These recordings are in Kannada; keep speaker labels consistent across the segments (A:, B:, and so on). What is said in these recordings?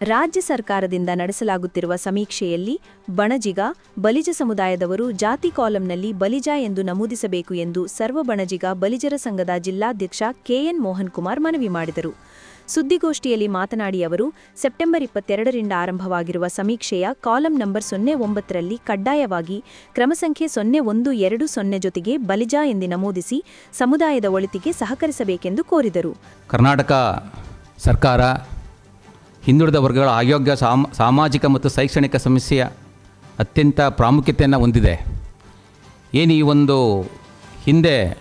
A: ರಾಜ್ಯ ಸರ್ಕಾರದಿಂದ ನಡೆಸಲಾಗುತ್ತಿರುವ ಸಮೀಕ್ಷೆಯಲ್ಲಿ ಬಣಜಿಗ, ಬಲಿಜ ಸಮುದಾಯದವರು ಜಾತಿ ಕಾಲಂನಲ್ಲಿ ಬಲಿಜ ಎಂದು ನಮೂದಿಸಬೇಕು ಎಂದು ಸರ್ವ ಬಣಜಿಗ, ಬಲಿಜರ ಸಂಘದ ಜಿಲ್ಲಾಧ್ಯಕ್ಷ ಕೆಎನ್ ಮೋಹನ್ ಕುಮಾರ್ ಮನವಿ ಮಾಡಿದರು. ಸುದ್ದಿಗೋಷ್ಠಿಯಲ್ಲಿ ಮಾತನಾಡಿ ಅವರು, ಸೆಪ್ಟೆಂಬರ್ ಇಪ್ಪತ್ತೆರಡರಿಂದ ಆರಂಭವಾಗಿರುವ ಸಮೀಕ್ಷೆಯ ಕಾಲಂ ನಂಬರ್ ಸೊನ್ನೆ ಒಂಬತ್ತರಲ್ಲಿ ಕಡ್ಡಾಯವಾಗಿ ಕ್ರಮಸಂಖ್ಯೆ ಸೊನ್ನೆ ಒಂದು ಎರಡು ಸೊನ್ನೆ ಜೊತೆಗೆ ಬಲಿಜ ಎಂದು ನಮೂದಿಸಿ ಸಮುದಾಯದ ಒಳಿತಿಗೆ ಸಹಕರಿಸಬೇಕೆಂದು ಕೋರಿದರು.
B: ಕರ್ನಾಟಕ ಸರ್ಕಾರ ಹಿಂದುಳಿದ ವರ್ಗಗಳ ಆಯೋಗ್ಯ ಸಾಮ, ಸಾಮಾಜಿಕ ಮತ್ತು ಶೈಕ್ಷಣಿಕ ಸಮಸ್ಯೆಯ ಅತ್ಯಂತ ಪ್ರಾಮುಖ್ಯತೆಯನ್ನು ಹೊಂದಿದೆ. ಏನು ಈ ಒಂದು ಹಿಂದೆ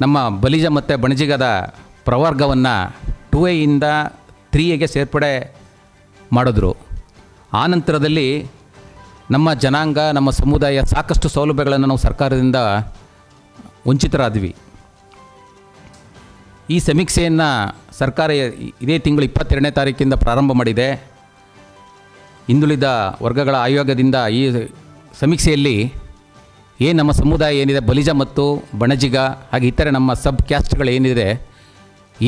B: ನಮ್ಮ ಬಲಿಜ ಮತ್ತು ಬಣಜಿಗದ ಪ್ರವರ್ಗವನ್ನು ಟು ಎಯಿಂದ ತ್ರೀ ಎಗೆ ಸೇರ್ಪಡೆ ಮಾಡಿದ್ರು. ಆ ನಂತರದಲ್ಲಿ ನಮ್ಮ ಜನಾಂಗ, ನಮ್ಮ ಸಮುದಾಯ ಸಾಕಷ್ಟು ಸೌಲಭ್ಯಗಳನ್ನು ನಾವು ಸರ್ಕಾರದಿಂದ ವಂಚಿತರಾದ್ವಿ. ಈ ಸಮೀಕ್ಷೆಯನ್ನು ಸರ್ಕಾರ ಇದೇ ತಿಂಗಳು ಇಪ್ಪತ್ತೆರಡನೇ ತಾರೀಕಿಂದ ಪ್ರಾರಂಭ ಮಾಡಿದೆ. ಹಿಂದುಳಿದ ವರ್ಗಗಳ ಆಯೋಗದಿಂದ ಈ ಸಮೀಕ್ಷೆಯಲ್ಲಿ ಏನು ನಮ್ಮ ಸಮುದಾಯ ಏನಿದೆ, ಬಲಿಜ ಮತ್ತು ಬಣಜಿಗ, ಹಾಗೆ ಇತರೆ ನಮ್ಮ ಸಬ್ ಕ್ಯಾಸ್ಟ್ಗಳು ಏನಿದೆ,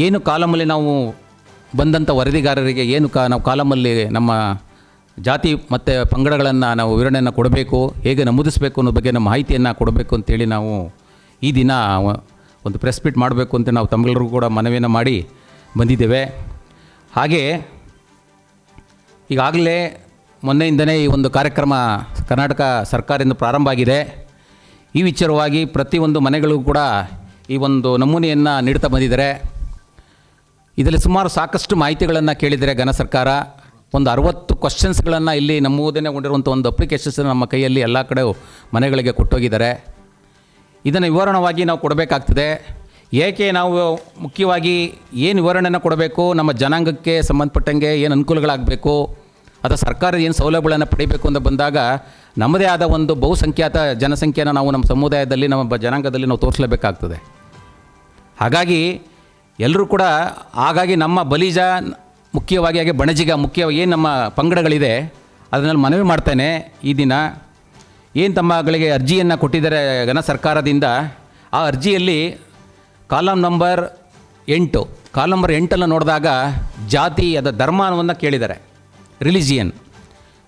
B: ಏನು ಕಾಲಮಲ್ಲಿ ನಾವು ಬಂದಂಥ ವರದಿಗಾರರಿಗೆ ಏನು ಕಾ ನಾವು ಕಾಲಮಲ್ಲಿ ನಮ್ಮ ಜಾತಿ ಮತ್ತು ಪಂಗಡಗಳನ್ನು ನಾವು ವಿವರಣೆಯನ್ನು ಕೊಡಬೇಕು, ಹೇಗೆ ನಮೂದಿಸಬೇಕು ಅನ್ನೋ ಬಗ್ಗೆ ನಮ್ಮ ಮಾಹಿತಿಯನ್ನು ಕೊಡಬೇಕು ಅಂತೇಳಿ ನಾವು ಈ ದಿನ ಒಂದು ಪ್ರೆಸ್ ಮೀಟ್ ಮಾಡಬೇಕು ಅಂತ ನಾವು ತಮ್ಮೆಲ್ಲರಿಗೂ ಕೂಡ ಮನವಿಯನ್ನು ಮಾಡಿ ಬಂದಿದ್ದೇವೆ. ಹಾಗೆ ಈಗಾಗಲೇ ಮೊನ್ನೆಯಿಂದನೇ ಈ ಒಂದು ಕಾರ್ಯಕ್ರಮ ಕರ್ನಾಟಕ ಸರ್ಕಾರದಿಂದ ಪ್ರಾರಂಭ ಆಗಿದೆ. ಈ ವಿಚಾರವಾಗಿ ಪ್ರತಿಯೊಂದು ಮನೆಗಳಿಗೂ ಕೂಡ ಈ ಒಂದು ನಮೂನೆಯನ್ನು ನೀಡ್ತಾ ಬಂದಿದ್ದಾರೆ. ಇದರಲ್ಲಿ ಸುಮಾರು ಸಾಕಷ್ಟು ಮಾಹಿತಿಗಳನ್ನು ಕೇಳಿದರೆ ಘನ ಸರ್ಕಾರ. ಒಂದು ಅರವತ್ತು ಕ್ವಶನ್ಸ್ಗಳನ್ನು ಇಲ್ಲಿ ನಮೂದನೆಗೊಂಡಿರುವಂಥ ಒಂದು ಅಪ್ಲಿಕೇಶನ್ಸ್ ನಮ್ಮ ಕೈಯಲ್ಲಿ ಎಲ್ಲ ಕಡೆ ಮನೆಗಳಿಗೆ ಕೊಟ್ಟೋಗಿದ್ದಾರೆ. ಇದನ್ನು ವಿವರಣವಾಗಿ ನಾವು ಕೊಡಬೇಕಾಗ್ತದೆ. ಏಕೆ ನಾವು ಮುಖ್ಯವಾಗಿ ಏನು ವಿವರಣೆಯನ್ನು ಕೊಡಬೇಕು, ನಮ್ಮ ಜನಾಂಗಕ್ಕೆ ಸಂಬಂಧಪಟ್ಟಂಗೆ ಏನು ಅನುಕೂಲಗಳಾಗಬೇಕು, ಅಥವಾ ಸರ್ಕಾರ ಏನು ಸೌಲಭ್ಯಗಳನ್ನು ಪಡಿಬೇಕು ಅಂತ ಬಂದಾಗ ನಮ್ಮದೇ ಆದ ಒಂದು ಬಹುಸಂಖ್ಯಾತ ಜನಸಂಖ್ಯೆಯನ್ನು ನಾವು ನಮ್ಮ ಸಮುದಾಯದಲ್ಲಿ, ನಮ್ಮ ಜನಾಂಗದಲ್ಲಿ ನಾವು ತೋರಿಸಲೇಬೇಕಾಗ್ತದೆ. ಹಾಗಾಗಿ ಎಲ್ಲರೂ ಕೂಡ ಹಾಗಾಗಿ ನಮ್ಮ ಬಲಿಜ ಮುಖ್ಯವಾಗಿ ಹಾಗೆ ಬಣಜಿಗ ಮುಖ್ಯವಾಗಿ ಏನು ನಮ್ಮ ಪಂಗಡಗಳಿದೆ, ಅದನ್ನಲ್ಲಿ ಮನವಿ ಮಾಡ್ತೇನೆ ಈ ದಿನ. ಏನು ತಮ್ಮಗಳಿಗೆ ಅರ್ಜಿಯನ್ನು ಕೊಟ್ಟಿದ್ದಾರೆ ಘನ ಸರ್ಕಾರದಿಂದ, ಆ ಅರ್ಜಿಯಲ್ಲಿ ಕಾಲಮ್ ನಂಬರ್ ಎಂಟು. ಕಾಲಮ್ ನಂಬರ್ ಎಂಟನ್ನು ನೋಡಿದಾಗ ಜಾತಿ ಅದ ಅನ್ನೋದನ್ನ ಕೇಳಿದ್ದಾರೆ. ರಿಲಿಜಿಯನ್.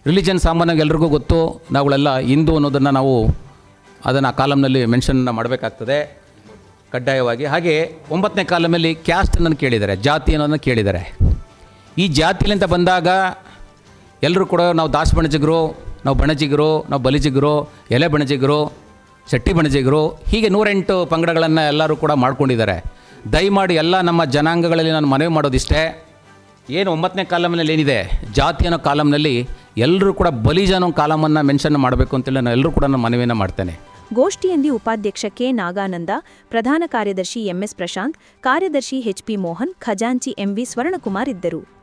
B: ರಿಲಿಜನ್ ಸಾಮಾನ್ಯವಾಗಿ ಎಲ್ರಿಗೂ ಗೊತ್ತು, ನಾವುಗಳೆಲ್ಲ ಹಿಂದೂ ಅನ್ನೋದನ್ನು ನಾವು ಅದನ್ನು ಆ ಕಾಲಮ್ನಲ್ಲಿ ಮೆನ್ಷನ್ ಮಾಡಬೇಕಾಗ್ತದೆ. ಕಡ್ಡಾಯವಾಗಿ. ಹಾಗೆ ಒಂಬತ್ತನೇ ಕಾಲಮಲ್ಲಿ ಕ್ಯಾಸ್ಟನ್ನು ಕೇಳಿದ್ದಾರೆ, ಜಾತಿ ಅನ್ನೋದನ್ನು ಕೇಳಿದ್ದಾರೆ. ಈ ಜಾತಿಲಿಂದ ಬಂದಾಗ ಎಲ್ಲರೂ ಕೂಡ ನಾವು ದಾಸ ಬಣಜಿಗರು ನಾವು ಬಣಜಿಗರು, ನಾವು ಬಲಿಜಿಗರು ಎಲೆ ಬಣಜಿಗರು ಶೆಟ್ಟಿ ಬಣಜಿಗರು ಹೀಗೆ ನೂರೆಂಟು ಪಂಗಡಗಳನ್ನು ಎಲ್ಲರೂ ಕೂಡ ಮಾಡ್ಕೊಂಡಿದ್ದಾರೆ. ದಯಮಾಡಿ ಎಲ್ಲ ನಮ್ಮ ಜನಾಂಗಗಳಲ್ಲಿ ನಾನು ಮನವಿ ಮಾಡೋದಿಷ್ಟೇ. ಏನು ಒಂಬತ್ತನೇ ಕಾಲಮ್ನಲ್ಲಿ ಏನಿದೆ? ಜಾತಿ ಅನ್ನೋ ಕಾಲಮ್ನಲ್ಲಿ ಎಲ್ಲರೂ ಕೂಡ ಬಲಿಜನೋ ಕಾಲಮನ್ನು ಮೆನ್ಷನ್ ಮಾಡಬೇಕು ಅಂತೇಳಿ ನಾನು ಎಲ್ಲರೂ ಕೂಡ ನಾನು ಮನವಿಯನ್ನು ಮಾಡ್ತೇನೆ.
A: ಗೋಷ್ಠಿಯಲ್ಲಿ ಉಪಾಧ್ಯಕ್ಷ ಕೆ ನಾಗಾನಂದ, ಪ್ರಧಾನ ಕಾರ್ಯದರ್ಶಿ ಎಂಎಸ್ ಪ್ರಶಾಂತ್, ಕಾರ್ಯದರ್ಶಿ ಎಚ್ಪಿ ಮೋಹನ್, ಖಜಾಂಚಿ ಎಂವಿ ಸ್ವರ್ಣಕುಮಾರ್ ಇದ್ದರು.